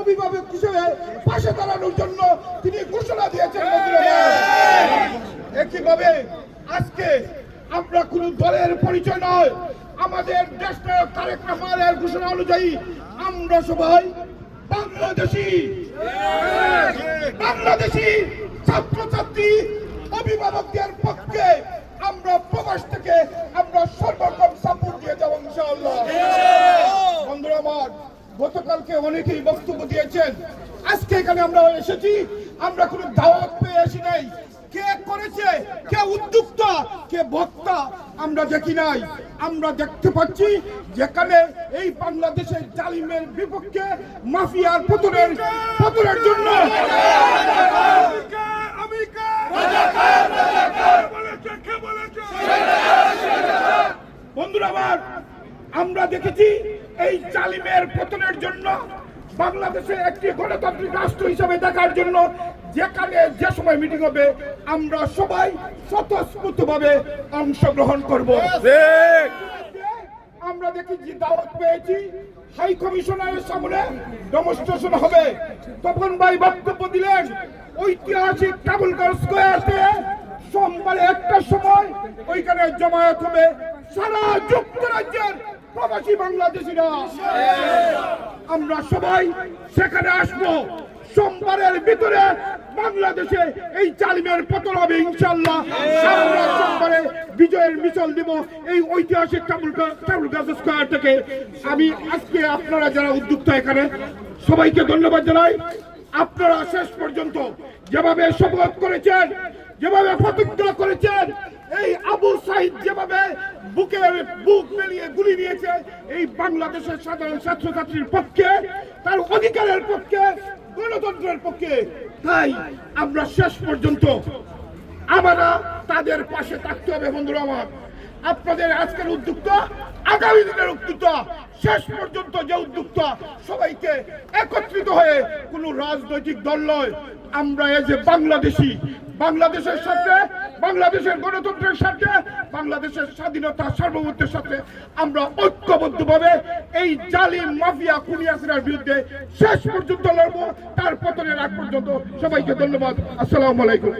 অভিভাবক হিসেবে পাশে দাঁড়ানোর জন্য তিনি ঘোষণা দিয়েছেন একইভাবে আজকে আমরা কোন দলের পরিচয় নয়, আমাদের তারেক রহমানের ঘোষণা অনুযায়ী আমরা সবাই বাংলাদেশি। বাংলাদেশি ছাত্রছাত্রী, অভিভাবকদের পক্ষে আমরা প্রবাস থেকে আমরা সর্বরকম গতকালকে অনেকেই বক্তব্য দিয়েছেন। আজকে এখানে আমরা এসেছি, আমরা কোনো দাওয়াত পেয়ে আসি নাই। কে করেছে, কে উদ্যোক্তা, কে বক্তা, আমরা দেখি নাই। আমরা দেখতে পাচ্ছি যেখানে এই বাংলাদেশের জালিমের বিপক্ষে মাফিয়ার পতনের পতনের জন্য। বন্ধুরা আমার আমরা দেখেছি এই জালিমের পতনের জন্য বাংলাদেশে একটি গণতান্ত্রিক রাষ্ট্র হিসাবে দেখার জন্য যেখানে যে সময় মিটিং হবে, আমরা সবাই স্বতঃস্ফূর্ত ভাবে অংশগ্রহণ করব। আমরা দেখি যে দাওয়াত পেয়েছি, হাই কমিশনারের সামনে ডেমনস্ট্রেশন হবে। তখন ভাই বক্তব্য দিলেন, ঐতিহাসিক কাবুলগড় স্কোয়ারতে সোমবারে একটা সময় ওইখানে জমায়েত হবে সারা যুক্তরাজ্যের প্রবাসী বাংলাদেশিরা, আমরা সবাই সেখানে আসব। সোমবারের ভিতরে বাংলাদেশে এই চালিমের পতন হবে ইনশাল্লাহ আমরা সোমবারে বিজয়ের মিছিল দিব এই ঐতিহাসিক টাবুলগাছ স্কোয়ার থেকে। আমি আজকে আপনারা যারা উদ্যোক্তা এখানে, সবাইকে ধন্যবাদ জানাই। আপনারা শেষ পর্যন্ত যেভাবে শপথ করেছেন, যেভাবে প্রতিজ্ঞা করেছেন গুলি নিয়েছে এই বাংলাদেশের সাধারণ ছাত্রছাত্রীর পক্ষে, তার অধিকারের পক্ষে, গণতন্ত্রের পক্ষে। তাই আমরা শেষ পর্যন্ত আমরা তাদের পাশে থাকতে হবে, বন্ধুরা আমার। আপনাদের আজকের উদ্যোক্তা, আগামী দিনের উদ্যোক্তা, শেষ পর্যন্ত যে উদ্যোক্তা, সবাইকে একত্রিত হয়ে কোনো রাজনৈতিক দল নয়। আমরা এই যে বাংলাদেশি বাংলাদেশের সাথে বাংলাদেশের গণতন্ত্রের সাথে বাংলাদেশের স্বাধীনতা সার্বভৌমত্বের সাথে আমরা ঐক্যবদ্ধভাবে এই জালিম মাফিয়া কুনিয়াসিরার বিরুদ্ধে শেষ পর্যন্ত লড়বো, তার পতনের আগ পর্যন্ত সবাইকে ধন্যবাদ। আসসালামু আলাইকুম।